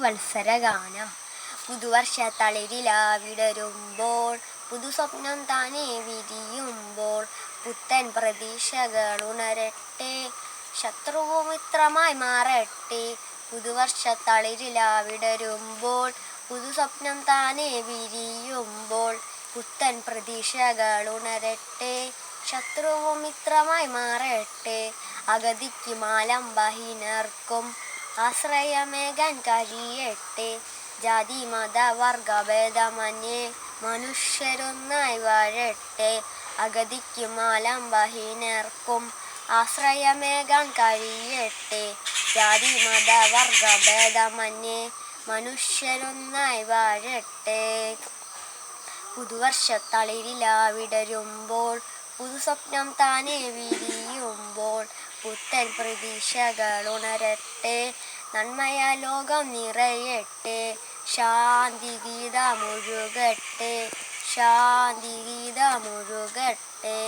പുതുവത്സരഗാനം. പുതുവർഷ പുതു പുതുസ്വപ്നം താനെ വിരിയുമ്പോൾ പുത്തൻ പ്രതീക്ഷകൾ ഉണരട്ടെ ശത്രുവും മിത്രമായി മാറട്ടെ പുതുവർഷ പുതു പുതുസ്വപ്നം താനെ വിരിയുമ്പോൾ പുത്തൻ പ്രതീക്ഷകൾ ഉണരട്ടെ ശത്രുവും മിത്രമായി മാറട്ടെ അഗതിക്ക് മാലംബഹീനർക്കും ആശ്രയമേകാൻ കഴിയട്ടെ. ജാതി മത വർഗഭേദമന്യേ മനുഷ്യരൊന്നായി വാഴട്ടെ. അഗതിക്കും ആലംബഹീനർക്കും ആശ്രയമേകാൻ കഴിയട്ടെ. ജാതി മത വർഗഭേദമന്യേ മനുഷ്യരൊന്നായി വാഴട്ടെ. പുതുവർഷ തളിരിലാവിടരുമ്പോൾ പുതുസ്വപ്നം താനേ വിരിയുമ്പോൾ പുത്തൻ പ്രതീക്ഷകൾ ഉണരട്ടെ നന്മയ ലോകം നിറയട്ടെ ശാന്തി ഗീത മുഴുകട്ടെ ശാന്തി ഗീതമൊഴുകട്ടെ